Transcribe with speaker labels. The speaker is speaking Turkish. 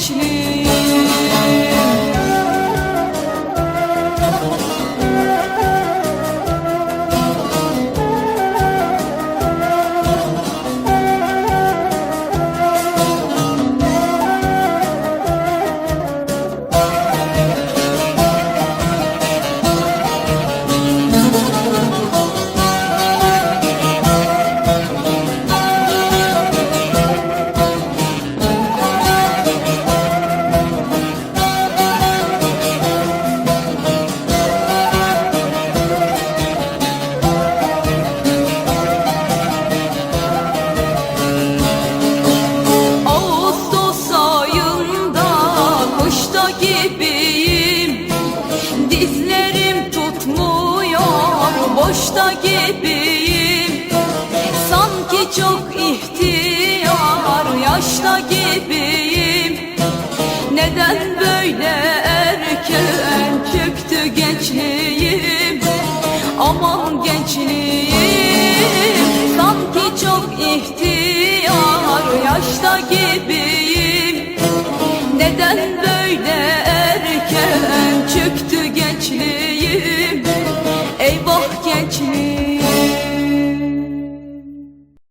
Speaker 1: içli boşta gibiyim. Sanki çok ihtiyar yaşta gibiyim. Neden böyle erken çöktü gençliğim? Aman gençliğim Sanki çok ihtiyar yaşta gibiyim. Neden böyle erken çöktü gençliğim?